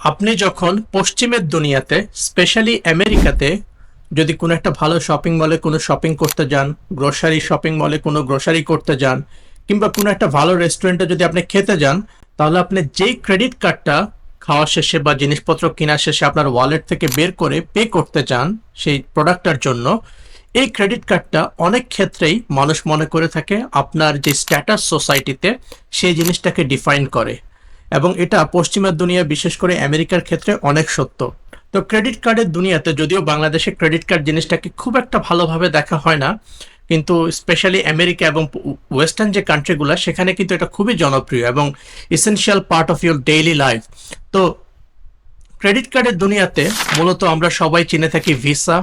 আপনি যখন পশ্চিমের দুনিয়াতে স্পেশালি আমেরিকাতে, যদি কোনো একটা ভালো শপিং মলে কোনো শপিং করতে যান গ্রোসারি শপিং মলে কোনো গ্রোসারি করতে যান, কিংবা কোনো একটা ভালো রেস্টুরেন্টে যদি আপনি খেতে যান, তাহলে আপনি যেই ক্রেডিট কার্ডটা খাওয়া শেষে বা জিনিসপত্র কেনা শেষে আপনার ওয়ালেট থেকে বের করে পে করতে চান সেই প্রোডাক্টটার জন্য, এই ক্রেডিট কার্ডটা অনেক ক্ষেত্রেই মানুষ মনে করে থাকে আপনার যে স্ট্যাটাস সোসাইটিতে সেই জিনিসটাকে ডিফাইন করে। এবং এটা পশ্চিমের দুনিয়া, বিশেষ করে আমেরিকার ক্ষেত্রে অনেক সত্য। তো ক্রেডিট কার্ডের দুনিয়াতে যদিও বাংলাদেশে ক্রেডিট কার্ড জিনিসটাকে খুব একটা ভালোভাবে দেখা হয় না, কিন্তু স্পেশালি আমেরিকা এবং ওয়েস্টার্ন যে কান্ট্রিগুলো, সেখানে কিন্তু এটা খুবই জনপ্রিয় এবং essential part of your daily life তো ক্রেডিট কার্ডের দুনিয়াতে মূলত আমরা সবাই চিনে থাকি ভিসা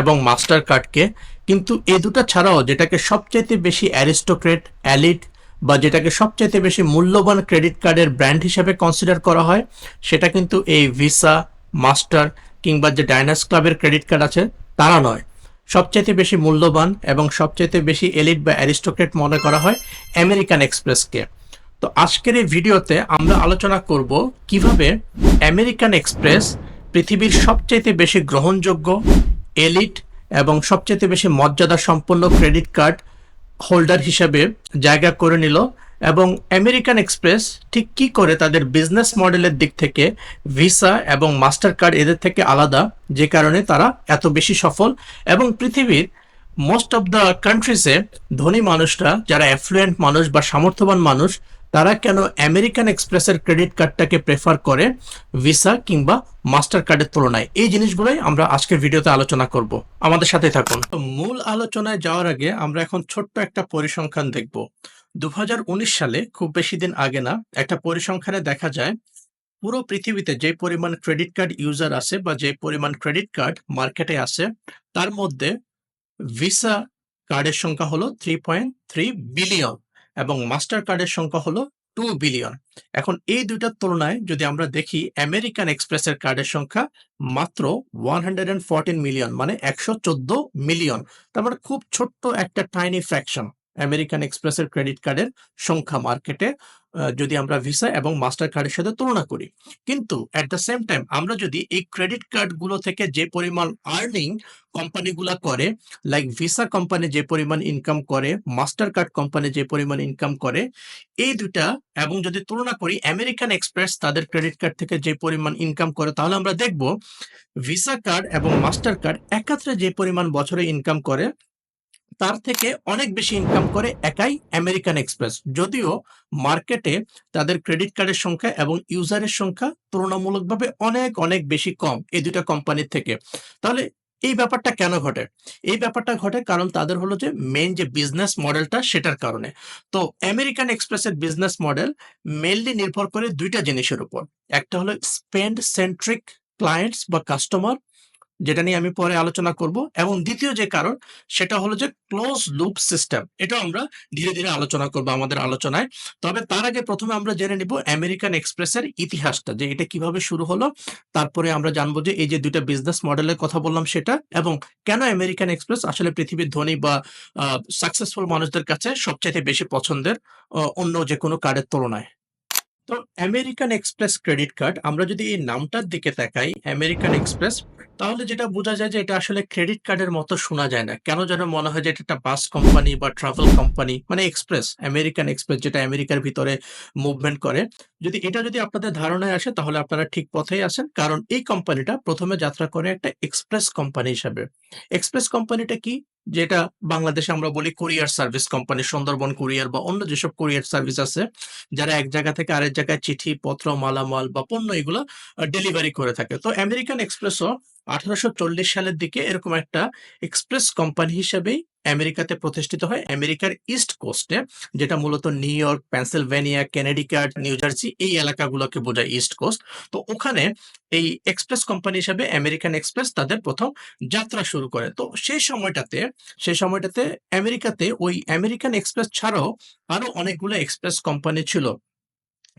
এবং মাস্টার কার্ডকে, কিন্তু এ দুটো ছাড়াও যেটাকে সবচাইতে বেশি অ্যারিস্টোক্রেট, অ্যালিট বা যেটাকে সবচাইতে বেশি মূল্যবান ক্রেডিট কার্ডের ব্র্যান্ড হিসেবে কনসিডার করা হয়, সেটা কিন্তু এই ভিসা মাস্টার কিংবা যে ডাইনাস ক্লাবের ক্রেডিট কার্ড আছে, তারা নয়। সবচাইতে বেশি মূল্যবান এবং সবচাইতে বেশি এলিট বা অ্যারিস্টোক্রেট মনে করা হয় আমেরিকান এক্সপ্রেসকে তো আজকের এই ভিডিওতে আমরা আলোচনা করব কীভাবে আমেরিকান এক্সপ্রেস পৃথিবীর সবচাইতে বেশি গ্রহণযোগ্য এলিট এবং সবচাইতে বেশি মর্যাদা সম্পন্ন ক্রেডিট কার্ড হোল্ডার হিসেবে জায়গা করে নিল এবং আমেরিকান এক্সপ্রেস ঠিক কি করে তাদের বিজনেস মডেলের দিক থেকে ভিসা এবং মাস্টার কার্ড এদের থেকে আলাদা, যে কারণে তারা এত বেশি সফল এবং পৃথিবীর মোস্ট অফ দ্য কান্ট্রিজে ধনী মানুষরা, যারা অ্যাফ্লুয়েন্ট মানুষ বা সামর্থ্যবান মানুষ তারা কেন আমেরিকান এক্সপ্রেসের ক্রেডিট কার্ডটাকে প্রেফার করে ভিসা কিংবা মাস্টার কার্ডের তুলনায়? এই জিনিসগুলোই আমরা আজকের ভিডিওতে আলোচনা করব। আমাদের সাথে থাকুন। মূল আলোচনায় যাওয়ার আগে আমরা এখন ছোট্ট একটা পরিসংখ্যান দেখব। দু হাজার উনিশ সালে, খুব বেশি দিন আগে না, একটা পরিসংখ্যানে দেখা যায়, পুরো পৃথিবীতে যে পরিমাণ ক্রেডিট কার্ড ইউজার আছে বা যে পরিমাণ ক্রেডিট কার্ড মার্কেটে আছে, তার মধ্যে ভিসা কার্ডের সংখ্যা হলো থ্রি পয়েন্ট থ্রি বিলিয়ন এবং মাস্টার কার্ডের সংখ্যা হলো টু বিলিয়ন। এখন এই দুইটার তুলনায় যদি আমরা দেখি, আমেরিকান এক্সপ্রেসের কার্ডের সংখ্যা মাত্র ওয়ান হান্ড্রেড মিলিয়ন মানে একশো চোদ্দ মিলিয়ন তার মানে খুব ছোট্ট একটা টাইনি ফ্র্যাকশন আমেরিকান এক্সপ্রেসের ক্রেডিট কার্ডের সংখ্যা মার্কেটে। যদি আমরা ভিসা এবং মাস্টার কার্ডের সাথে তুলনা করি। কিন্তু অ্যাট দ্য সেম টাইম আমরা যদি এই ক্রেডিট কার্ডগুলো থেকে যে পরিমাণ আর্নিং কোম্পানিগুলো করে লাইক ভিসা কোম্পানি যে পরিমাণ ইনকাম করে মাস্টার কার্ড কোম্পানি যে পরিমাণ ইনকাম করে, এই দুটা এবং যদি তুলনা করি আমেরিকান এক্সপ্রেস তাদের ক্রেডিট কার্ড থেকে যে পরিমাণ ইনকাম করে, তাহলে আমরা দেখব ভিসা কার্ড এবং মাস্টার কার্ড একাত্রে যে পরিমাণ বছরে ইনকাম করে তার থেকে অনেক বেশি ইনকাম করে একাই আমেরিকান এক্সপ্রেস যদিও মার্কেটে তাদের ক্রেডিট কার্ডের সংখ্যা এবং ইউজারের সংখ্যা তুলনামূলকভাবে অনেক অনেক বেশি কম এই দুটা কোম্পানির থেকে। তাহলে এই ব্যাপারটা কেন ঘটে? এই ব্যাপারটা ঘটে কারণ তাদের হলো যে মেইন যে বিজনেস মডেলটা সেটার কারণে। তো আমেরিকান এক্সপ্রেসের বিজনেস মডেল মেনলি নির্ভর করে দুইটা জিনিসের উপর। একটা হলো স্পেন্ড সেন্ট্রিক ক্লায়েন্টস বা কাস্টমার যেটা নিয়ে আমি পরে আলোচনা করব। এবং দ্বিতীয় যে কারণ, সেটা হলো যে ক্লোজ লুপ সিস্টেম এটা আমরা ধীরে ধীরে আলোচনা করব আমাদের আলোচনায়। তবে তার আগে প্রথমে আমরা জেনে নিব আমেরিকান এক্সপ্রেসের ইতিহাসটা, যে এটা কীভাবে শুরু হলো। তারপরে আমরা জানব যে এই যে দুইটা বিজনেস মডেলের কথা বললাম সেটা, এবং কেন আমেরিকান এক্সপ্রেস আসলে পৃথিবীর ধনী বা সাকসেসফুল মানুষদের কাছে সবচাইতে বেশি পছন্দের অন্য যে কোনো কার্ডের তুলনায়। তো আমেরিকান এক্সপ্রেস ক্রেডিট কার্ড আমরা যদি এই নামটার দিকে তাকাই আমেরিকান এক্সপ্রেস তাহলে যেটা বোঝা যায় যে এটা আসলে ক্রেডিট কার্ডের মতো শোনা যায় না। কেন যেন মনে হয় যে এটা একটা বাস কোম্পানি বা ট্রাভেল কোম্পানি মানে এক্সপ্রেস আমেরিকান এক্সপ্রেস যেটা আমেরিকার ভিতরে মুভমেন্ট করে। যদি এটা যদি আপনাদের ধারণায় আসে, তাহলে আপনারা ঠিক পথেই আছেন। কারণ এই কোম্পানিটা প্রথমে যাত্রা করে একটা এক্সপ্রেস কোম্পানি হিসাবে। এক্সপ্রেস কোম্পানিটা কি? যেটা বাংলাদেশে আমরা বলি courier service company Sundarban courier বা অন্য যেসব কুরিয়ার সার্ভিস আছে, যারা এক জায়গা থেকে আরেক জায়গায় চিঠি, পত্র, মালামাল বা পণ্য এগুলো ডেলিভারি করে থাকে। তো আমেরিকান এক্সপ্রেসও আঠারোশো চল্লিশ সালের দিকে এরকম একটা এক্সপ্রেস কোম্পানি হিসেবেই আমেরিকাতে প্রতিষ্ঠিত হয়। আমেরিকার ইস্ট কোস্টে, যেটা মূলত New York, Pennsylvania, Connecticut, New Jersey এই এলাকাগুলোকে বোঝায় ইস্ট কোস্ট। তো ওখানে এই এক্সপ্রেস কোম্পানি হিসেবে আমেরিকান এক্সপ্রেস তাদের প্রথম যাত্রা শুরু করে। তো সেই সময়টাতে সেই সময়টাতে আমেরিকাতে ওই আমেরিকান এক্সপ্রেস ছাড়াও আরও অনেকগুলো এক্সপ্রেস কোম্পানি ছিল।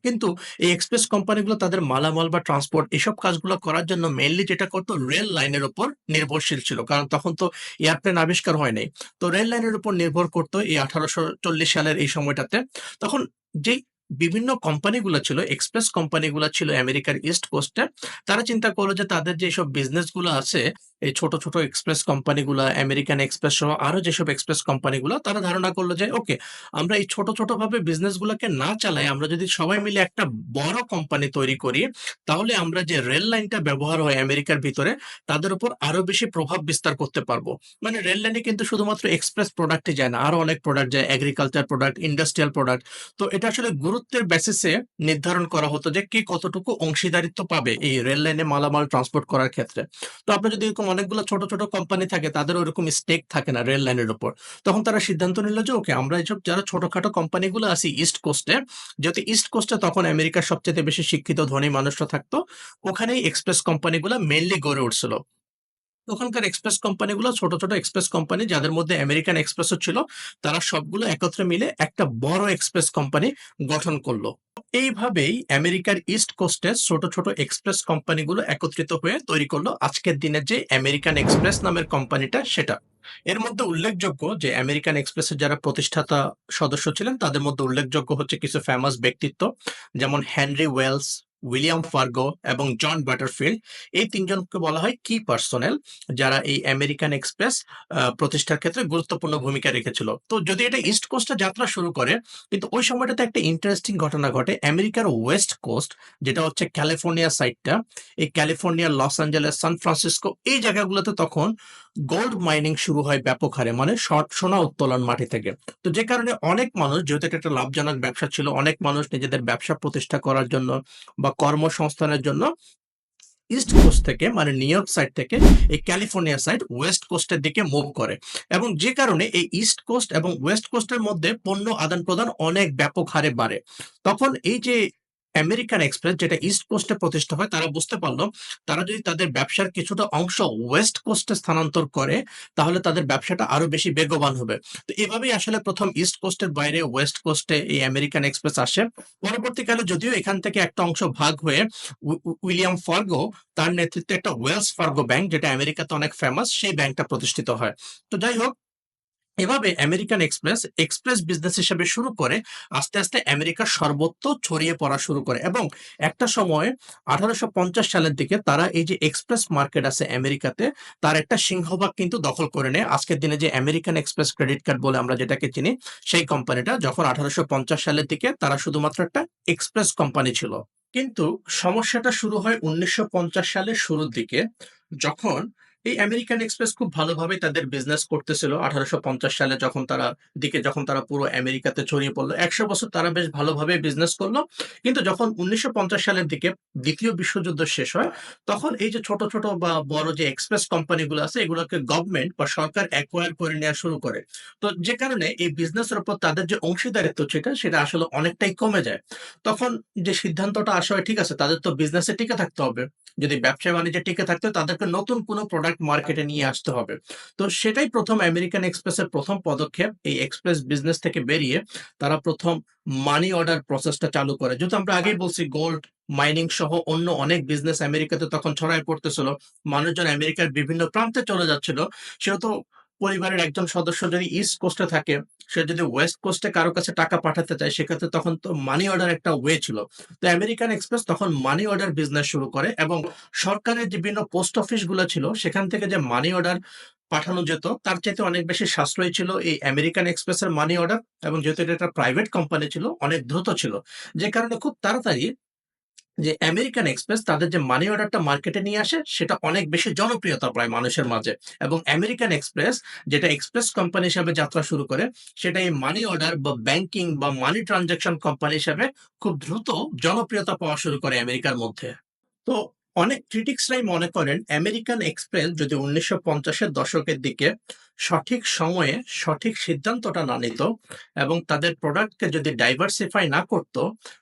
কিন্তু এই এক্সপ্রেস কোম্পানিগুলো তাদের মালামাল বা ট্রান্সপোর্ট এসব কাজগুলো করার জন্য মেনলি যেটা করতো রেল লাইনের উপর নির্ভরশীল ছিল। কারণ তখন তো এয়ারপ্লেন আবিষ্কার হয় নাই। তো রেল লাইনের উপর নির্ভর করতো এই আঠারোশো চল্লিশ সালের এই সময়টাতে। তখন যেই বিভিন্ন কোম্পানিগুলো ছিল, এক্সপ্রেস কোম্পানিগুলো ছিল আমেরিকার ইস্ট কোস্টে তারা চিন্তা করল যে তাদের যেসব বিজনেসগুলো আছে এই ছোট ছোট এক্সপ্রেস কোম্পানিগুলো আমেরিকান এক্সপ্রেস সহ আরও যেসব এক্সপ্রেস কোম্পানিগুলো তারা ধারণা করল যে ওকে আমরা এই ছোট ছোট ভাবে বিজনেসগুলোকে না চালাই, আমরা যদি সবাই মিলে একটা বড় কোম্পানি তৈরি করি, তাহলে আমরা যে রেল লাইনটা ব্যবহার হয় আমেরিকার ভিতরে, তাদের উপর আরও বেশি প্রভাব বিস্তার করতে পারব। মানে রেল লাইনে কিন্তু শুধুমাত্র এক্সপ্রেস প্রোডাক্টই যায় না, আরও অনেক প্রোডাক্ট যায় এগ্রিকালচার প্রোডাক্ট ইন্ডাস্ট্রিয়াল প্রোডাক্ট তো এটা আসলে গুরুত্বের বেসিসে নির্ধারণ করা হতো যে কে কতটুকু অংশীদারিত্ব পাবে এই রেল লাইনে মালামাল ট্রান্সপোর্ট করার ক্ষেত্রে। তো আপনার যদি এরকম অনেকগুলো ছোট ছোট কোম্পানি থাকে, তাদের ওরকম স্টেক থাকে না রেল লাইনের উপর তখন তারা সিদ্ধান্ত নিল যে, ওকে, আমরা এইসব যারা ছোটখাটো কোম্পানিগুলো আছি ইস্ট কোস্টে যেহেতু ইস্ট কোস্টে তখন আমেরিকার সবচেয়ে বেশি শিক্ষিত, ধনী মানুষরা থাকতো, ওখানেই এক্সপ্রেস কোম্পানিগুলো মেনলি গড়ে উঠছিল। ওখানকার এক্সপ্রেস কোম্পানিগুলো ছোট ছোট এক্সপ্রেস কোম্পানি যাদের মধ্যে আমেরিকান এক্সপ্রেসও ছিল, তারা সবগুলো একত্রে মিলে একটা বড় এক্সপ্রেস কোম্পানি গঠন করল। এইভাবেই আমেরিকার ইস্ট কোস্টে ছোট ছোট এক্সপ্রেস কোম্পানিগুলো একত্রিত হয়ে তৈরি করল আজকের দিনের যে আমেরিকান এক্সপ্রেস নামের কোম্পানিটা সেটা। এর মধ্যে উল্লেখযোগ্য যে আমেরিকান এক্সপ্রেসের যারা প্রতিষ্ঠাতা সদস্য ছিলেন, তাদের মধ্যে উল্লেখযোগ্য হচ্ছে কিছু ফেমাস ব্যক্তিত্ব, যেমন হেনরি ওয়েলস উইলিয়াম ফার্গো এবং জন বাটারফিল্ড, এই তিনজনকে বলা হয় কি পার্সোনেল যারা এই আমেরিকান এক্সপ্রেস প্রতিষ্ঠার ক্ষেত্রে গুরুত্বপূর্ণ ভূমিকা রেখেছিল। তো যদি এটা ইস্ট কোস্টে যাত্রা শুরু করে, কিন্তু ওই সময়টাতে একটা ইন্টারেস্টিং ঘটনা ঘটে। আমেরিকার ওয়েস্ট কোস্ট যেটা হচ্ছে ক্যালিফোর্নিয়া সাইডটা এই California, Los Angeles, San Francisco, এই জায়গাগুলোতে তখন গোল্ড মাইনিং শুরু হয় ব্যাপক হারে মানে সোনা উত্তোলন মাটি থেকে। তো যে কারণে অনেক মানুষ, যেহেতু এটা একটা লাভজনক ব্যবসা ছিল, অনেক মানুষ নিজেদের ব্যবসা প্রতিষ্ঠা করার জন্য বা কর্মসংস্থানের জন্য ইস্ট কোস্ট থেকে মানে নিউ ইয়র্ক সাইড থেকে, এই ক্যালিফোর্নিয়া সাইড ওয়েস্ট কোস্টের দিকে মুভ করে। এবং যে কারণে এই ইস্ট কোস্ট এবং ওয়েস্ট কোস্টের মধ্যে পণ্য আদান প্রদান অনেক ব্যাপক হারে বাড়ে। তখন এই যে আমেরিকান এক্সপ্রেস যেটা ইস্ট কোস্টে প্রতিষ্ঠা হয়, তারা বুঝতে পারল, তারা যদি তাদের ব্যবসার কিছুটা অংশ ওয়েস্ট কোস্টে স্থানান্তর করে, তাহলে তাদের ব্যবসাটা আরও বেশি বেগবান হবে। তো এভাবেই আসলে প্রথম ইস্ট কোস্টের বাইরে ওয়েস্ট কোস্টে এই আমেরিকান এক্সপ্রেস আসে। পরবর্তীকালে যদিও এখান থেকে একটা অংশ ভাগ হয়ে উই- উই- উইলিয়াম ফার্গো, তার নেতৃত্বে একটা ওয়েলস ফার্গো ব্যাংক যেটা আমেরিকাতে অনেক ফেমাস সেই ব্যাংকটা প্রতিষ্ঠিত হয়। তো যাই হোক এভাবে আমেরিকান এক্সপ্রেস এক্সপ্রেস বিজনেস হিসেবে শুরু করে, আস্তে আস্তে আমেরিকার সর্বত্র ছড়িয়ে পড়া শুরু করে। এবং একটা সময় আঠারোশো পঞ্চাশ সালের দিকে তারা এই যে এক্সপ্রেস মার্কেট আছে আমেরিকাতে, তার একটা সিংহভাগ কিন্তু দখল করে নেয়। আজকের দিনে যে আমেরিকান এক্সপ্রেস ক্রেডিট কার্ড বলে আমরা যেটাকে চিনি, সেই কোম্পানিটা যখন আঠারোশো পঞ্চাশ সালের দিকে তারা শুধুমাত্র একটা এক্সপ্রেস কোম্পানি ছিল। কিন্তু সমস্যাটা শুরু হয় উনিশশো পঞ্চাশ সালের শুরুর দিকে, যখন এই আমেরিকান এক্সপ্রেস খুব ভালোভাবে তাদের বিজনেস করতেছিল আঠারোশো পঞ্চাশ সালে যখন তারা, দিকে যখন তারা পুরো আমেরিকাতে ছড়িয়ে পড়ল। একশো বছর তারা বেশ ভালোভাবে বিজনেস করল। কিন্তু যখন উনিশশো পঞ্চাশ সালের দিকে দ্বিতীয় বিশ্বযুদ্ধ শেষ হয়, তখন এই যে ছোট ছোট বা বড় যে এক্সপ্রেস কোম্পানিগুলো আছে, এগুলোকে গভর্নমেন্ট বা সরকার অ্যাকোয়ার করে নেওয়া শুরু করে। তো যে কারণে এই বিজনেসের উপর তাদের যে অংশীদারিত্ব সেটা সেটা আসলে অনেকটাই কমে যায়। তখন যে সিদ্ধান্তটা আসা হয়, ঠিক আছে, তাদের তো বিজনেসে টিকে থাকতে হবে। যদি ব্যবসা বাণিজ্যে টিকে থাকতে তাদেরকে নতুন কোনো প্রোডাক্ট মার্কেটে নিয়ে আসতে হবে। তো সেটাই প্রথম আমেরিকান এক্সপ্রেসের প্রথম পদক্ষেপ। এই এক্সপ্রেস বিজনেস থেকে বেরিয়ে তারা প্রথম মানি অর্ডার প্রসেসটা চালু করে। যেহেতু আমরা আগেই বলছি গোল্ড মাইনিং সহ অন্য অনেক বিজনেস আমেরিকাতে তখন ছড়ায় পড়তেছিল। মানুষজন আমেরিকার বিভিন্ন প্রান্তে চলে যাচ্ছিল। সেহেতু পরিবারের একজন সদস্য যদি ইস্ট কোস্টে থাকে, সে যদি ওয়েস্ট কোস্টে কারও কাছে টাকা পাঠাতে চায়, সেক্ষেত্রে তখন তো মানি অর্ডার একটা ওয়ে ছিল। তো আমেরিকান এক্সপ্রেস তখন মানি অর্ডার বিজনেস শুরু করে এবং সরকারের বিভিন্ন পোস্ট অফিসগুলো ছিল, সেখান থেকে যে মানি অর্ডার পাঠানো যেত, তার চাইতে অনেক বেশি সাশ্রয়ী ছিল এই আমেরিকান এক্সপ্রেসের মানি অর্ডার এবং যেহেতু এটা একটা প্রাইভেট কোম্পানি ছিল, অনেক দ্রুত ছিল। যে কারণে খুব তাড়াতাড়ি যে আমেরিকান এক্সপ্রেস তাদের যে মানি অর্ডারটা মার্কেটে নিয়ে আসে, সেটা অনেক বেশি জনপ্রিয়তা পায় মানুষের মাঝে। এবং আমেরিকান এক্সপ্রেস যেটা এক্সপ্রেস কোম্পানি হিসাবে যাত্রা শুরু করে, সেটা এই মানি অর্ডার বা ব্যাংকিং বা মানি ট্রানজাকশন কোম্পানি হিসাবে খুব দ্রুত জনপ্রিয়তা পাওয়া শুরু করে আমেরিকার মধ্যে। তো অনেক ক্রিটিক্সরাই মনে করেন আমেরিকান এক্সপ্রেস যদি উনিশশো পঞ্চাশের দশকের দিকে সঠিক সময়ে সঠিক সিদ্ধান্তটা না নিত এবং তাদের প্রোডাক্টকে যদি ডাইভার্সিফাই না করত,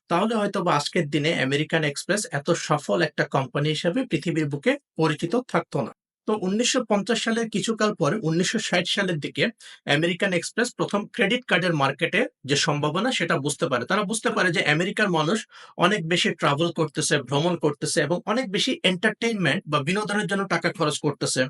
তাহলে হয়তো বা আজকের দিনে আমেরিকান এক্সপ্রেস এত সফল একটা কোম্পানি হিসেবে পৃথিবীর বুকে পরিচিত থাকতো না। তো উনিশশো পঞ্চাশ সালের কিছুকাল পরে উনিশশো ষাট সালের দিকে আমেরিকান এক্সপ্রেস প্রথম ক্রেডিট কার্ডের মার্কেটে যে সম্ভাবনা সেটা বুঝতে পারে। তারা বুঝতে পারে যে আমেরিকার মানুষ অনেক বেশি ট্রাভেল করতেছে, ভ্রমণ করতেছে এবং অনেক বেশি এন্টারটেইনমেন্ট বা বিনোদনের জন্য টাকা খরচ করতেছে।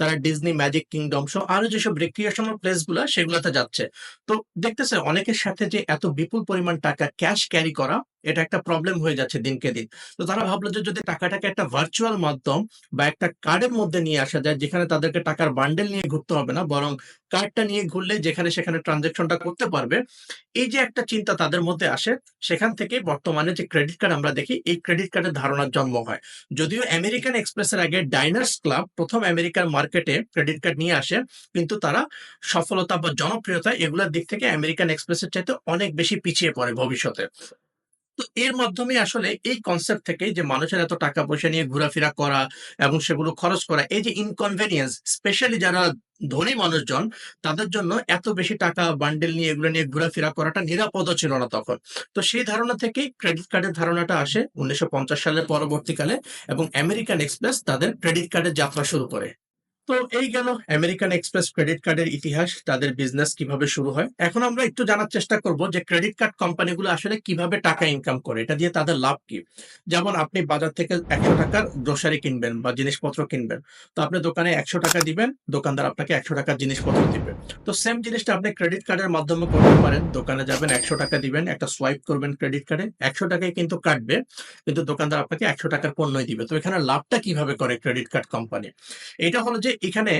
তারা ডিজনি ম্যাজিক কিংডম সহ আরও যেসব রিক্রিয়েশনাল প্লেসগুলা সেগুলোতে যাচ্ছে। তো দেখতেছে অনেকের সাথে যে এত বিপুল পরিমাণ টাকা ক্যাশ ক্যারি করা এটা একটা প্রবলেম হয়ে যাচ্ছে দিনকে দিন। তো তারা ভাবলো যে যদি টাকাটাকে একটা ভার্চুয়াল মাধ্যম বা একটা কার্ডের মধ্যে নিয়ে আসা যায়, যেখানে তাদেরকে টাকার বান্ডেল নিয়ে ঘুরতে হবে না, বরং কার্ডটা নিয়ে ঘুরলে যেখানে সেখানে ট্রানজাকশনটা করতে পারবে, এই যে একটা চিন্তা তাদের মধ্যে আসে, সেখান থেকে বর্তমানে যে ক্রেডিট কার্ড আমরা দেখি, এই ক্রেডিট কার্ডের ধারণার জন্ম হয়। যদিও আমেরিকান এক্সপ্রেসের আগে ডাইনার্স ক্লাব প্রথম আমেরিকার মার্কেটে ক্রেডিট কার্ড নিয়ে আসে, কিন্তু তারা সফলতা বা জনপ্রিয়তা এগুলোর দিক থেকে আমেরিকান এক্সপ্রেসের চাইতে অনেক বেশি পিছিয়ে পড়ে ভবিষ্যতে। তো এর মাধ্যমে আসলে এই কনসেপ্ট থেকে যে মানুষের এত টাকা পয়সা নিয়ে ঘোরাফেরা করা এবং সেগুলো খরচ করা, এই যে ইনকনভেনিয়েন্স স্পেশালি যারা ধনী মানুষজন, তাদের জন্য এত বেশি টাকা বান্ডেল নিয়ে এগুলো নিয়ে ঘোরাফেরা করাটা নিরাপদ ছিল না তখন। তো সেই ধারণা থেকেই ক্রেডিট কার্ডের ধারণাটা আসে উনিশশো পঞ্চাশ সালের পরবর্তীকালে এবং আমেরিকান এক্সপ্রেস তাদের ক্রেডিট কার্ডের যাত্রা শুরু করে। তো এই গেল আমেরিকান এক্সপ্রেস ক্রেডিট কার্ডের ইতিহাস, তাদের বিজনেস কীভাবে শুরু হয়। এখন আমরা একটু জানার চেষ্টা করব যে ক্রেডিট কার্ড কোম্পানিগুলো আসলে কীভাবে টাকা ইনকাম করে, এটা দিয়ে তাদের লাভ কি। যেমন আপনি বাজার থেকে একশো টাকার গ্রোসারি কিনবেন বা জিনিসপত্র কিনবেন, তো আপনি দোকানে একশো টাকা দিবেন, দোকানদার আপনাকে একশো টাকার জিনিসপত্র দিবে। তো সেম জিনিসটা আপনি ক্রেডিট কার্ডের মাধ্যমে করতে পারেন। দোকানে যাবেন, একশো টাকা দিবেন, একটা সোয়াইপ করবেন ক্রেডিট কার্ডে একশো টাকায় কিন্তু কাটবে, কিন্তু দোকানদার আপনাকে একশো টাকার পণ্যই দিবে। তো এখানে লাভটা কীভাবে করে ক্রেডিট কার্ড কোম্পানি এটা হলো যে এখানে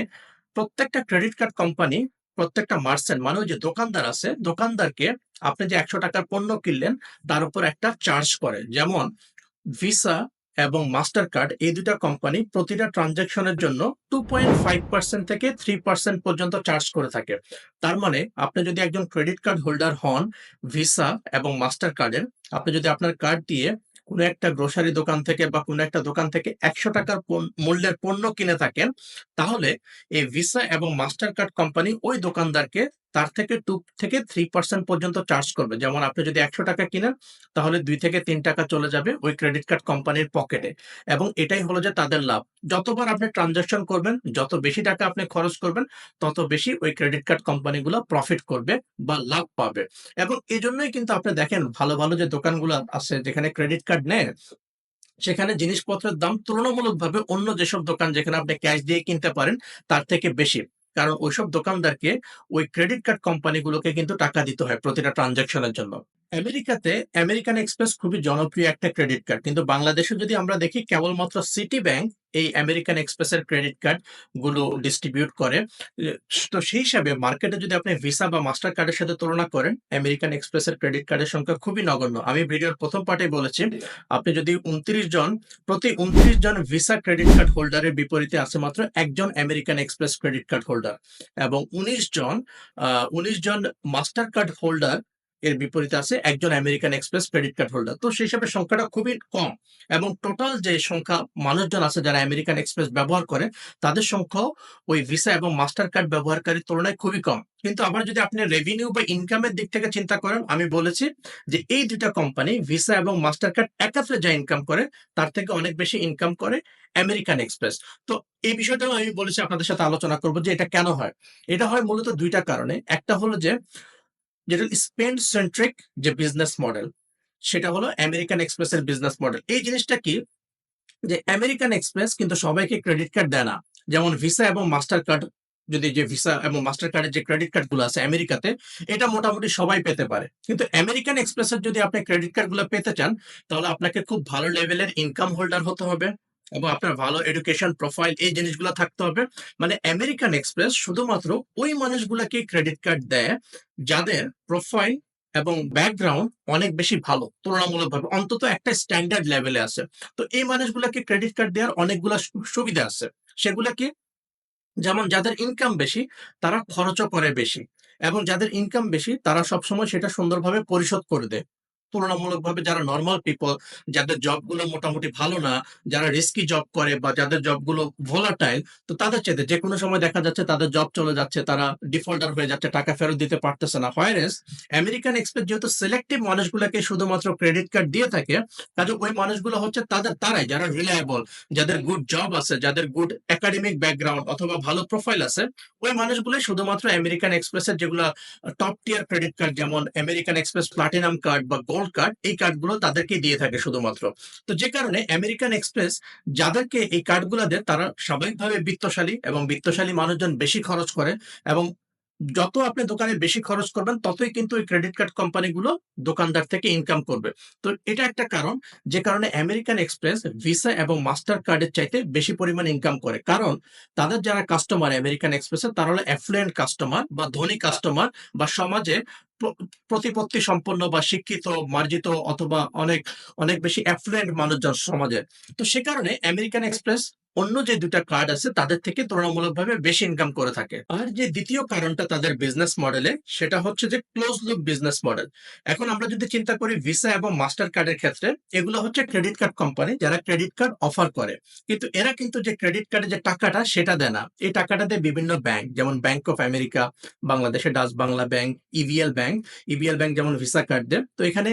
প্রত্যেকটা ক্রেডিট কার্ড কোম্পানি প্রত্যেকটা মার্চেন্ট মানে যে দোকানদার আছে, দোকানদারকে আপনি যে একশো টাকার পণ্য কিনলেন, তার উপর একটা চার্জ করে। যেমন ভিসা এবং মাস্টার কার্ড এই দুটা কোম্পানি প্রতিটা ট্রানজাকশনের জন্য টু পয়েন্ট ফাইভ পার্সেন্ট থেকে থ্রি পার্সেন্ট পর্যন্ত চার্জ করে থাকে। তার মানে আপনি যদি একজন ক্রেডিট কার্ড হোল্ডার হন ভিসা এবং মাস্টার কার্ডের আপনি যদি আপনার কার্ড দিয়ে কোনো একটা গ্রোসারি দোকান থেকে বা কোনো একটা দোকান থেকে একশো টাকার মূল্যের পণ্য কিনে থাকেন, তাহলে এই ভিসা এবং মাস্টার কার্ড কোম্পানি ওই দোকানদারকে তার থেকে টু থেকে থ্রি পার্সেন্ট পর্যন্ত চার্জ করবে। যেমন আপনি যদি একশো টাকা কিনেন, তাহলে দুই থেকে তিন টাকা চলে যাবে ওই ক্রেডিট কার্ড কোম্পানির পকেটে এবং এটাই হলো যে তাদের লাভ। যতবার আপনি ট্রানজাকশন করবেন, যত বেশি টাকা আপনি খরচ করবেন, তত বেশি ওই ক্রেডিট কার্ড কোম্পানিগুলো প্রফিট করবে বা লাভ পাবে। এবং এই জন্যই কিন্তু আপনি দেখেন, ভালো ভালো যে দোকানগুলো আছে, যেখানে ক্রেডিট কার্ড নেয়, সেখানে জিনিসপত্রের দাম তুলনামূলকভাবে অন্য যেসব দোকান যেখানে আপনি ক্যাশ দিয়ে কিনতে পারেন, তার থেকে বেশি। কারণ ওইসব দোকানদারকে ওই ক্রেডিট কার্ড কোম্পানিগুলোকে কিন্তু টাকা দিতে হয় প্রতিটা ট্রানজাকশনের জন্য। আমেরিকাতে আমেরিকান এক্সপ্রেস খুবই জনপ্রিয় একটা ক্রেডিট কার্ড কিন্তু বাংলাদেশে যদি আমরা দেখি, কেবলমাত্র সিটি ব্যাংক এই আমেরিকান এক্সপ্রেসের ক্রেডিট কার্ডগুলো ডিস্ট্রিবিউট করে। তো সেই হিসাবে মার্কেটে যদি আপনি ভিসা বা মাস্টার কার্ডের সাথে তুলনা করেন আমেরিকান এক্সপ্রেসের ক্রেডিট কার্ডের সংখ্যা খুবই নগণ্য। আমি ভিডিওর প্রথম পার্টে বলেছি আপনি যদি উনত্রিশ জন প্রতি উনত্রিশ জন ভিসা ক্রেডিট কার্ড হোল্ডারের বিপরীতে আছে মাত্র একজন American Express credit card holder এবং উনিশ জন উনিশ জন মাস্টার কার্ড হোল্ডার এর বিপরীতে আছে একজন American Express credit card holder তো সেই হিসাবে সংখ্যাটা খুবই কম এবং টোটাল যে সংখ্যা মানুষজন আছে যারা আমেরিকান এক্সপ্রেস ব্যবহার করে তাদের সংখ্যাও ওই ভিসা এবং মাস্টার কার্ড ব্যবহারকারীর তুলনায় খুবই কম। কিন্তু আবার যদি আপনি রেভিনিউ বা ইনকামের দিক থেকে চিন্তা করেন, আমি বলেছি যে এই দুটা কোম্পানি ভিসা এবং মাস্টার কার্ড একাত্রে যা ইনকাম করে, তার থেকে অনেক বেশি ইনকাম করে আমেরিকান এক্সপ্রেস তো এই বিষয়টাও আমি বলেছি আপনাদের সাথে আলোচনা করব যে এটা কেন হয়। এটা হয় মূলত দুইটা কারণে। একটা হলো যে যেটা স্পেন্ড সেন্ট্রিক যে বিজনেস মডেল সেটা হলো আমেরিকান এক্সপ্রেসের বিজনেস মডেল এই জিনিসটা কি? যে আমেরিকান এক্সপ্রেস কিন্তু সবাইকে ক্রেডিট কার্ড দেয় না। যেমন ভিসা এবং মাস্টার কার্ড যদি যে ভিসা এবং মাস্টার কার্ডের যে ক্রেডিট কার্ডগুলো আছে আমেরিকাতে এটা মোটামুটি সবাই পেতে পারে। কিন্তু আমেরিকান এক্সপ্রেসের যদি আপনি ক্রেডিট কার্ডগুলো পেতে চান, তাহলে আপনাকে খুব ভালো লেভেলের ইনকাম হোল্ডার হতে হবে। এবং আপনার ভালো এডুকেশন প্রোফাইল এই জিনিসগুলো থাকতে হবে। মানে আমেরিকান এক্সপ্রেস শুধুমাত্র ওই মানুষগুলোকে ক্রেডিট কার্ড দেয় যাদের প্রোফাইল এবং ব্যাকগ্রাউন্ড অনেক বেশি ভালো, তুলনামূলকভাবে। অন্তত একটা স্ট্যান্ডার্ড লেভেলে আছে। তো এই মানুষগুলোকে ক্রেডিট কার্ড দেওয়ার অনেকগুলো সুবিধা আছে। সেগুলো কি যেমন যাদের ইনকাম বেশি, তারা খরচও করে বেশি। এবং যাদের ইনকাম বেশি, তারা সবসময় সেটা সুন্দরভাবে পরিশোধ করে দেয়। তুলনামূলকভাবে যারা নরমাল পিপল যাদের জবগুলো মোটামুটি ভালো না, যারা রিস্কি জব করে বা যাদের জবগুলো ভোলাটাইল তো তাদের চাইতে যে কোনো সময় দেখা যাচ্ছে তাদের জব চলে যাচ্ছে, তারা ডিফল্টার হয়ে যাচ্ছে, টাকা ফেরত দিতে পারতেছে না। হোয়ারেস আমেরিকান এক্সপ্রেস যেহেতু সিলেক্টিভ মানুষগুলোকে শুধুমাত্র ক্রেডিট কার্ড দিয়ে থাকে, কাজে ওই মানুষগুলো হচ্ছে তাদের, তারাই যারা রিলায়েবল যাদের গুড জব আছে, যাদের গুড একাডেমিক ব্যাকগ্রাউন্ড অথবা ভালো প্রোফাইল আছে, ওই মানুষগুলোই শুধুমাত্র আমেরিকান এক্সপ্রেসের যেগুলো টপ টিয়ার ক্রেডিট কার্ড যেমন আমেরিকান এক্সপ্রেস প্লাটিনাম কার্ড বা গোল্ড কার্ড এই কার্ডগুলো তাদেরকে দিয়ে থাকে শুধুমাত্র। তো যে কারণে আমেরিকান এক্সপ্রেস যাদেরকে এই কার্ডগুলো দেয়, তারা স্বাভাবিকভাবে বিত্তশালী এবং বিত্তশালী মানুষজন বেশি খরচ করে এবং যত আপনি দোকানে বেশি খরচ করবেন, ততই কিন্তু ওই ক্রেডিট কার্ড কোম্পানিগুলো দোকানদার থেকে ইনকাম করবে। তো এটা একটা কারণ, যে কারণে আমেরিকান এক্সপ্রেস ভিসা এবং মাস্টার কার্ডের চাইতে বেশি পরিমাণ ইনকাম করে। কারণ তাদের যারা কাস্টমার আমেরিকান এক্সপ্রেসের তারা হলো অ্যাফ্লুয়েন্ট কাস্টমার বা ধনী কাস্টমার বা সমাজে প্রতিপত্তি সম্পন্ন বা শিক্ষিত, মার্জিত অথবা অনেক অনেক বেশি অ্যাফ্লুয়েন্ট মানুষজন সমাজে। তো সে কারণে আমেরিকান এক্সপ্রেস অন্য যে দুটা কার্ড আছে, তাদের থেকে তুলনামূলকভাবে বেশি ইনকাম করে থাকে। আর যে দ্বিতীয় কারণটা তাদের বিজনেস মডেলে সেটা হচ্ছে যে ক্লোজ লুপ বিজনেস মডেল এখন আমরা যদি চিন্তা করি ভিসা এবং মাস্টার কার্ডের ক্ষেত্রে, এগুলো হচ্ছে ক্রেডিট কার্ড কোম্পানি যারা ক্রেডিট কার্ড অফার করে। কিন্তু এরা কিন্তু যে ক্রেডিট কার্ডের যে টাকাটা, সেটা দেয় না। এই টাকাটা দেয় বিভিন্ন ব্যাংক যেমন ব্যাংক অফ আমেরিকা বাংলাদেশে Dutch Bangla bank EBL bank EBL bank যেমন ভিসা কার্ড দেয়, তো এখানে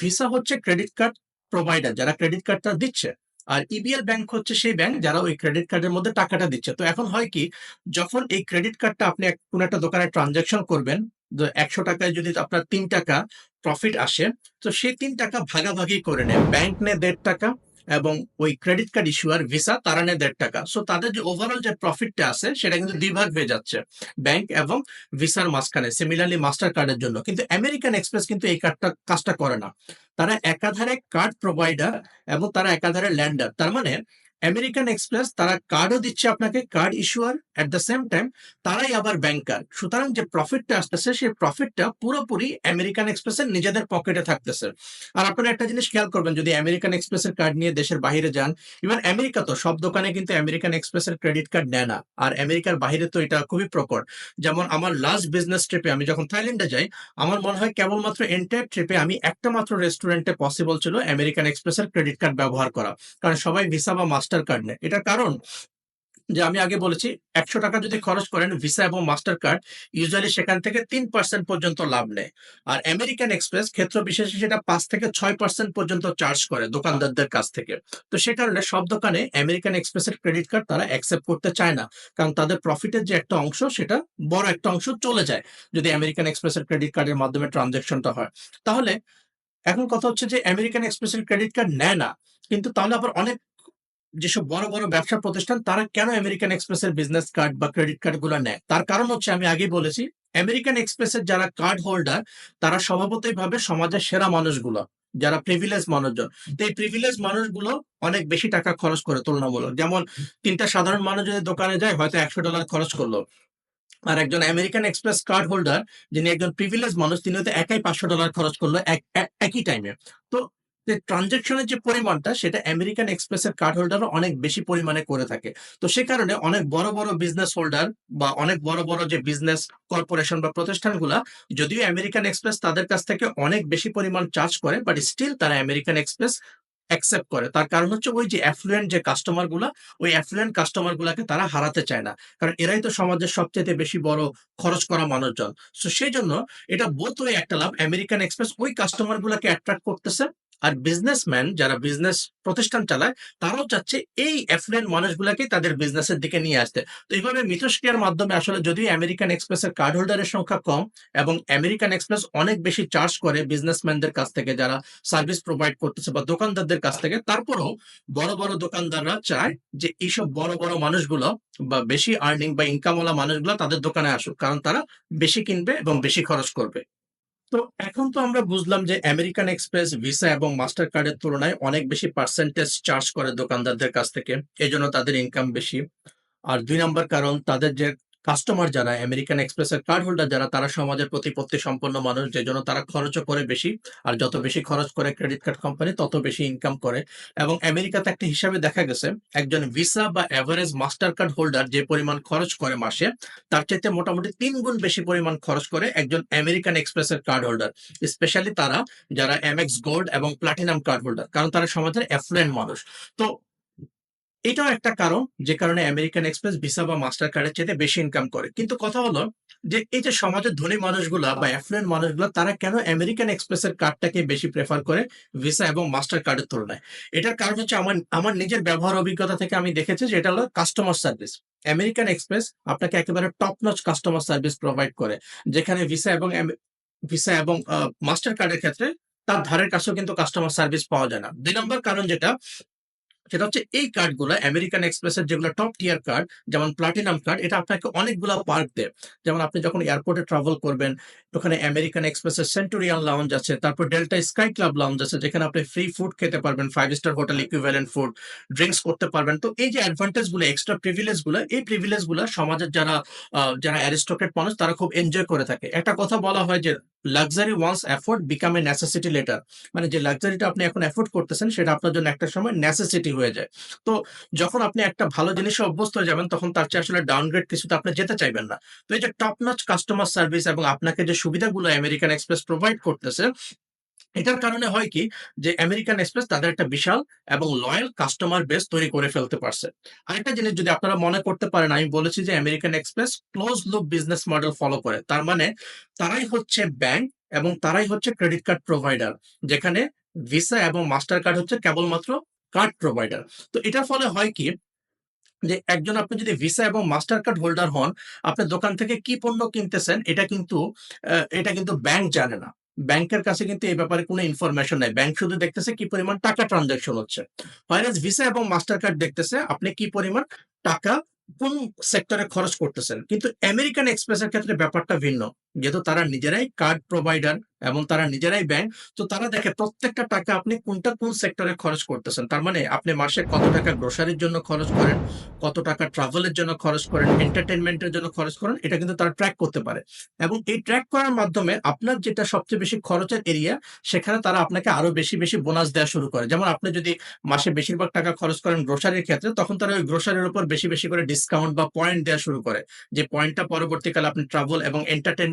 ভিসা হচ্ছে ক্রেডিট কার্ড প্রোভাইডার যারা ক্রেডিট কার্ডটা দিচ্ছে। আর ইবিএল ব্যাংক হচ্ছে সেই ব্যাংক যারা ওই ক্রেডিট কার্ডের মধ্যে টাকাটা দিচ্ছে। তো এখন হয় কি, যখন এই ক্রেডিট কার্ডটা আপনি কোনো একটা দোকানে ট্রানজাকশন করবেন একশো টাকায় যদি আপনার তিন টাকা প্রফিট আসে, তো সেই তিন টাকা ভাগাভাগি করে নেয় ব্যাংক নেয় দেড় টাকা এবং ওই ক্রেডিট কার্ড ইস্যুয়ার ভিসা তারা নেয় দেড় টাকা। সো তাদের যে ওভারঅল যে প্রফিটটা আছে, সেটা কিন্তু দুই ভাগ হয়ে যাচ্ছে। ব্যাংক এবং ভিসার মাঝখানে সিমিলারলি মাস্টার কার্ডের জন্য। কিন্তু আমেরিকান এক্সপ্রেস কিন্তু এই কার্ডটা কাজটা করে না। তারা একাধারে কার্ড প্রোভাইডার এবং তারা একাধারে ল্যান্ডার তার মানে আমেরিকান এক্সপ্রেস তারা কার্ডও দিচ্ছে আপনাকে card issuer at the same time তারাই আবার ব্যাংকার সুতরাং যে প্রফিটটা আসতেছে, সেই প্রফিটটা পুরোপুরি আমেরিকান এক্সপ্রেসের নিজেদের পকেটে থাকতেছে। আর আপনারা একটা জিনিস খেয়াল করবেন, যদি আমেরিকান এক্সপ্রেসের কার্ড নিয়ে দেশের বাইরে যান ইভেন আমেরিকা তো, সব দোকানে কিন্তু আমেরিকান এক্সপ্রেসের ক্রেডিট কার্ড নেয় না। আর আমেরিকার বাইরে তো এটা খুবই প্রকট। যেমন আমার লাস্ট বিজনেস ট্রিপে আমি যখন থাইল্যান্ডে যাই, আমার মনে হয় কেবলমাত্র এন্টায়ার ট্রিপে আমি একটা মাত্র রেস্টুরেন্টে পসিবল ছিল আমেরিকান এক্সপ্রেসের ক্রেডিট কার্ড ব্যবহার করা। কারণ সবাই ভিসা বা মাস্টার কার্ড নেয়। এটার কারণ যে আমি আগে বলেছি, একশো টাকা যদি খরচ করেন ভিসা এবং মাস্টার কার্ড ইউজুয়ালি সেখান থেকে তিন পার্সেন্ট পর্যন্ত লাভ নেয়। আর আমেরিকান এক্সপ্রেস ক্ষেত্র বিশেষে সেটা পাঁচ থেকে ছয় পার্সেন্ট পর্যন্ত চার্জ করে দোকানদারদের কাছ থেকে। তো সে কারণে সব দোকানে আমেরিকান এক্সপ্রেসের ক্রেডিট কার্ড তারা অ্যাকসেপ্ট করতে চায় না। কারণ তাদের প্রফিটের যে একটা অংশ, সেটা বড় একটা অংশ চলে যায় যদি আমেরিকান এক্সপ্রেসের ক্রেডিট কার্ডের মাধ্যমে ট্রানজাকশনটা হয়। তাহলে এখন কথা হচ্ছে যে আমেরিকান এক্সপ্রেসের ক্রেডিট কার্ড নেয় না। কিন্তু তাহলে আবার অনেক যেসব বড় বড় ব্যবসা প্রতিষ্ঠান, তারা কেন আমেরিকান এক্সপ্রেসের বিজনেস কার্ড বা ক্রেডিট কার্ডগুলো নেয়? তার কারণ হচ্ছে, আমি আগেই বলেছি আমেরিকান এক্সপ্রেসের যারা কার্ড হোল্ডার তারা স্বভাবতই ভাবে সমাজের সেরা মানুষগুলো, যারা প্রিভিলেজ মানুষজন। তো এই প্রিভিলেজ মানুষগুলো অনেক বেশি টাকা খরচ করে তুলনামূলক। যেমন তিনটা সাধারণ মানুষ যদি দোকানে যায়, হয়তো একশো ডলার খরচ করল। আর একজন আমেরিকান এক্সপ্রেস কার্ড হোল্ডার যিনি একজন প্রিভিলেজ মানুষ, তিনি হয়তো একাই পাঁচশো ডলার খরচ করল এক- এক- একই টাইমে তো যে ট্রানজেকশনের যে পরিমাণটা, সেটা আমেরিকান এক্সপ্রেসের কার্ড হোল্ডারও অনেক বেশি পরিমাণে করে থাকে। তো সে কারণে অনেক বড় বড় বিজনেস হোল্ডার বা অনেক বড় বড় যে বিজনেস কর্পোরেশন বা প্রতিষ্ঠানগুলা, যদিও আমেরিকান এক্সপ্রেস তাদের কাছ থেকে অনেক বেশি পরিমাণ চার্জ করে বাট স্টিল তারা আমেরিকান এক্সপ্রেস অ্যাকসেপ্ট করে। তার কারণ হচ্ছে ওই যে অ্যাফ্লুয়েন্ট যে কাস্টমারগুলা, ওই অ্যাফ্লুয়েন্ট কাস্টমার গুলাকে তারা হারাতে চায় না। কারণ এরাই তো সমাজের সবচেয়ে বেশি বড় খরচ করা মানুষজন। তো সেই জন্য এটা বোধ একটা লাভ আমেরিকান এক্সপ্রেস ওই কাস্টমার গুলাকে অ্যাট্রাক্ট করতেছে আর বিজনেসম্যান যারা বিজনেস প্রতিষ্ঠান চালায়, তারাও চাচ্ছে এই অ্যাফ্লুয়েন্ট মানুষগুলাকে তাদের বিজনেসের দিকে নিয়ে আসতে। তো এইভাবে মিথস্ক্রিয়ার মাধ্যমে আসলে যদিও আমেরিকান এক্সপ্রেসের কার্ড হোল্ডারের সংখ্যা কম এবং আমেরিকান এক্সপ্রেস অনেক বেশি চার্জ করে বিজনেসম্যানদের কাছ থেকে যারা সার্ভিস প্রোভাইড করতেছে বা দোকানদারদের কাছ থেকে, তারপরেও বড় বড় দোকানদাররা চায় যে এইসব বড় বড় মানুষগুলো বা বেশি আর্নিং বা ইনকামওয়ালা মানুষগুলো তাদের দোকানে আসুক, কারণ তারা বেশি কিনবে এবং বেশি খরচ করবে। তো এখন তো আমরা বুঝলাম যে আমেরিকান এক্সপ্রেস ভিসা এবং মাস্টার কার্ডের তুলনায় অনেক বেশি পার্সেন্টেজ চার্জ করে দোকানদারদের কাছ থেকে। এই জন্য তাদের ইনকাম বেশি। আর দুই নম্বর কারণ, তাদের যে কাস্টমার যারা আমেরিকান এক্সপ্রেসের কার্ড হোল্ডার যারা, তারা সমাজের প্রতিপত্তি সম্পন্ন মানুষ, যে জন্য তারা খরচও করে বেশি। আর যত বেশি খরচ করে ক্রেডিট কার্ড কোম্পানি তত বেশি ইনকাম করে। এবং আমেরিকাতে একটা হিসাবে দেখা গেছে, একজন ভিসা বা এভারেজ মাস্টার কার্ড হোল্ডার যে পরিমাণ খরচ করে মাসে, তার চাইতে মোটামুটি তিন গুণ বেশি পরিমাণ খরচ করে একজন আমেরিকান এক্সপ্রেসের কার্ড হোল্ডার স্পেশালি তারা, যারা এমএক্স গোল্ড এবং প্লাটিনাম কার্ড হোল্ডার কারণ তারা সমাজের অ্যাফ্লুয়েন্ট মানুষ। তো এটাও একটা কারণ যে কারণে আমেরিকান এক্সপ্রেস ভিসা বা মাস্টার কার্ডের চাইতে বেশি ইনকাম করে। কিন্তু কথা হলো যে এই যে সমাজের ধনী মানুষগুলা বা অ্যাফ্লুয়েন্ট মানুষগুলো, তারা কেন আমেরিকান এক্সপ্রেসের কার্ডটাকে বেশি প্রেফার করে ভিসা এবং মাস্টার কার্ডের তুলনায়? এটার কারণ হচ্ছে আমার আমার নিজের ব্যবহার অভিজ্ঞতা থেকে আমি দেখেছি যে এটা হলো কাস্টমার সার্ভিস আমেরিকান এক্সপ্রেস আপনাকে একেবারে top notch customer service provide করে, যেখানে ভিসা এবং ভিসা এবং মাস্টার কার্ডের ক্ষেত্রে তার ধারের কাছেও কিন্তু কাস্টমার সার্ভিস পাওয়া যায় না। দুই নম্বর কারণ যেটা সেটা হচ্ছে এই কার্ডগুলো আমেরিকান এক্সপ্রেসের যেগুলো টপ টিয়ার কার্ড যেমন প্লাটিনাম কার্ড এটা আপনাকে অনেকগুলো পার্ক দেয়। যেমন আপনি যখন এয়ারপোর্টে ট্রাভেল করবেন, ওখানে আমেরিকান এক্সপ্রেসের সেন্টুরিয়ান লাউঞ্জ আছে, তারপর ডেল্টা স্কাই ক্লাব লাউঞ্জ আছে, যেখানে আপনি ফ্রি ফুড খেতে পারবেন five star hotel equivalent food drinks করতে পারবেন। তো এই যে অ্যাডভান্টেজগুলো এক্সট্রা প্রিভিলেজগুলো, এই প্রিভিলেজগুলো সমাজের যারা যারা অ্যারিস্টোক্রেট মানুষ, তারা খুব এনজয় করে থাকে। একটা কথা বলা হয় যে luxury once afford become a necessity later মানে যে লাক্সারিটা আপনি এখন এফোর্ড করতেছেন, সেটা আপনার জন্য একটা সময় নেসেসিটি হয়ে যায়। তো যখন আপনি একটা ভালো জিনিসে অভ্যস্ত হয়ে যাবেন, তখন তার চেয়ে আসলে ডাউনগ্রেড কিছুতে আপনি যেতে চাইবেন না। তো এই যে টপ নচ কাস্টমার সার্ভিস এবং আপনাকে যে সুবিধাগুলো আমেরিকান এক্সপ্রেস প্রোভাইড করতেছে, এটার কারণে হয় কি যে আমেরিকান এক্সপ্রেস তাদের একটা বিশাল এবং লয়াল কাস্টমার বেস তৈরি করে ফেলতে পারছে। আরেকটা জিনিস যদি আপনারা মনে করতে পারেন, আমি বলেছি যে American Express close loop business model follow করে। তার মানে তারাই হচ্ছে ব্যাংক এবং তারাই হচ্ছে ক্রেডিট কার্ড প্রোভাইডার যেখানে ভিসা এবং মাস্টার কার্ড হচ্ছে কেবলমাত্র কার্ড প্রোভাইডার তো এটার ফলে হয় কি? যে একজন আপনি যদি ভিসা এবং মাস্টার কার্ড হোল্ডার হন, আপনি দোকান থেকে কি পণ্য কিনতেছেন, এটা কিন্তু এটা কিন্তু ব্যাংক জানে না। ব্যাংকের কাছে কিন্তু এই ব্যাপারে কোনো ইনফরমেশন নাই। ব্যাংক শুধু দেখতেছে কি পরিমাণ টাকা ট্রানজাকশন হচ্ছে। হোয়ারাস ভিসা এবং মাস্টার কার্ড দেখতেছে আপনি কি পরিমাণ টাকা কোন সেক্টরে খরচ করতেছেন। কিন্তু আমেরিকান এক্সপ্রেসের ক্ষেত্রে ব্যাপারটা ভিন্ন। যেহেতু তারা নিজেরাই কার্ড প্রোভাইডার এবং তারা নিজেরাই ব্যাংক তো তারা দেখে প্রত্যেকটা টাকা আপনি কোনটা কোন সেক্টরে খরচ করতেছেন? তার মানে আপনি মাসে কত টাকা গ্রোসারির জন্য খরচ করেন, কত টাকা ট্রাভেলের জন্য খরচ করেন এন্টারটেনমেন্টের জন্য খরচ করেন, এটা কিন্তু তারা ট্র্যাক করতে পারে। এবং এই ট্র্যাক করার মাধ্যমে আপনার যেটা সবচেয়ে বেশি খরচের এরিয়া সেখানে তারা আপনাকে আরও বেশি বেশি বোনাস দেওয়া শুরু করে। যেমন আপনি যদি মাসে বেশিরভাগ টাকা খরচ করেন গ্রোসারির ক্ষেত্রে, তখন তারা ওই গ্রোসারির উপর বেশি বেশি করে ডিসকাউন্ট বা পয়েন্ট দেওয়া শুরু করে। যে পয়েন্টটা পরবর্তীকালে আপনি ট্রাভেল এবং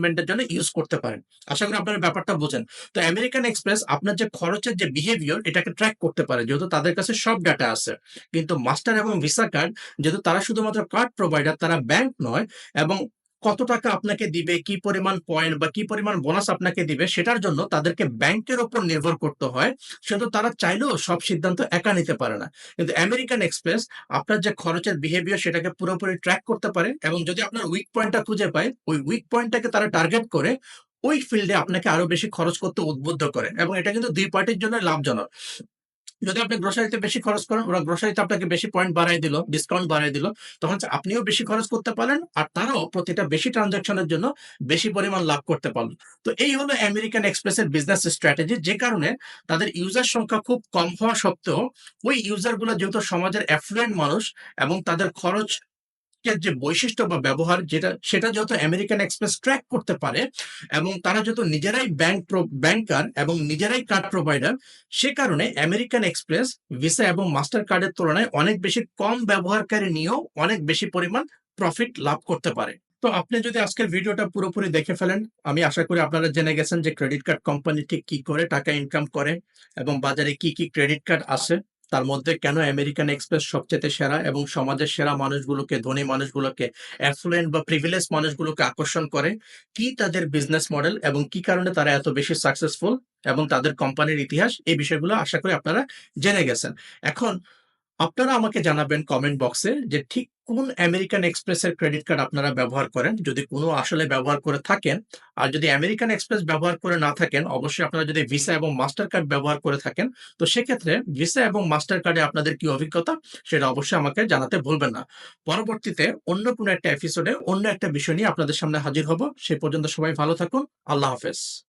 এন্টারটেনমেন্টের জন্য ইউজ করতে পারেন। আশা করি আপনারা ব্যাপারটা বোঝেন। তো আমেরিকান এক্সপ্রেস আপনার যে খরচের যে বিহেভিয়ার এটাকে ট্র্যাক করতে পারে, যেহেতু তাদের কাছে সব ডাটা আছে। কিন্তু মাস্টার এবং ভিসা কার্ড যেহেতু তারা শুধুমাত্র কার্ড প্রোভাইডার তারা ব্যাংক নয়, এবং কত টাকা আপনাকে দিবে, কি পরিমাণ পয়েন্ট বা কি পরিমাণ বোনাস আপনাকে দিবে, সেটার জন্য তাদেরকে ব্যাংকের উপর নির্ভর করতে হয়। সেহেতু তারা চাইলেও সব সিদ্ধান্ত একা নিতে পারে না। কিন্তু আমেরিকান এক্সপ্রেস আপনার যে খরচের বিহেভিয়ার সেটাকে পুরোপুরি ট্র্যাক করতে পারে এবং যদি আপনার উইক পয়েন্টটা খুঁজে পায়, ওই উইক পয়েন্টটাকে তারা টার্গেট করে, ওই ফিল্ডে আপনাকে আরও বেশি খরচ করতে উদ্বুদ্ধ করে। এবং এটা কিন্তু দুই পার্টির জন্য লাভজনক। যদি আপনি গ্রোসারিতে বেশি খরচ করেন, ওরা গ্রোসারিতে আপনাকে বেশি পয়েন্ট বাড়াই দিল ডিসকাউন্ট বাড়াই দিল, তখন আপনিও বেশি খরচ করতে পারেন আর তারাও প্রতিটা বেশি ট্রানজাকশনের জন্য বেশি পরিমাণ লাভ করতে পারল। তো এই হলো আমেরিকান এক্সপ্রেসের বিজনেস স্ট্র্যাটেজি যে কারণে তাদের ইউজার সংখ্যা খুব কম হওয়া সত্ত্বেও ওই ইউজারগুলো যেহেতু সমাজের অ্যাফ্লুয়েন্ট মানুষ এবং তাদের খরচ যে বৈশিষ্ট্য বা ব্যবহার যেটা, সেটা যত আমেরিকান এক্সপ্রেস ট্র্যাক করতে পারে এবং তারা যত নিজেরাই ব্যাংক ব্যাংকার এবং নিজেরাই কার্ড প্রোভাইডার সে কারণে আমেরিকান এক্সপ্রেস ভিসা এবং মাস্টার কার্ডের তুলনায় অনেক বেশি কম ব্যবহারকারী নিয়েও অনেক বেশি পরিমাণ প্রফিট লাভ করতে পারে। তো আপনি যদি আজকের ভিডিওটা পুরোপুরি দেখে ফেলেন, আমি আশা করি আপনারা জেনে গেছেন যে ক্রেডিট কার্ড কোম্পানি ঠিক কি করে টাকা ইনকাম করে এবং বাজারে কি কি ক্রেডিট কার্ড আছে। তার মধ্যে কেন আমেরিকান এক্সপ্রেস সবচেয়ে সেরা এবং সমাজের সেরা মানুষগুলোকে, ধনী মানুষগুলোকে, অ্যাফ্লুয়েন্ট বা প্রিভিলেজ মানুষগুলোকে আকর্ষণ করে? কি তাদের বিজনেস মডেল এবং কি কারণে তারা এত বেশি সাকসেসফুল এবং তাদের কোম্পানির ইতিহাস? এই বিষয়গুলো আশা করি আপনারা জেনে গেছেন। এখন আপনারা আমাকে জানাবেন কমেন্ট বক্সে যে ঠিক কোন আমেরিকান এক্সপ্রেসের ক্রেডিট কার্ড আপনারা ব্যবহার করেন। যদি কোনো আসলে ব্যবহার করে থাকেন, আর যদি আমেরিকান এক্সপ্রেস ব্যবহার করে না থাকেন, অবশ্যই আপনারা যদি ভিসা এবং মাস্টার কার্ড ব্যবহার করে থাকেন, তো সেক্ষেত্রে ভিসা এবং মাস্টার কার্ডে আপনাদের কি অভিজ্ঞতা সেটা অবশ্যই আমাকে জানাতে ভুলবেন না। পরবর্তীতে অন্য কোনো একটা এপিসোডে অন্য একটা বিষয় নিয়ে আপনাদের সামনে হাজির হব। সে পর্যন্ত সবাই ভালো থাকুন। আল্লাহ হাফেজ।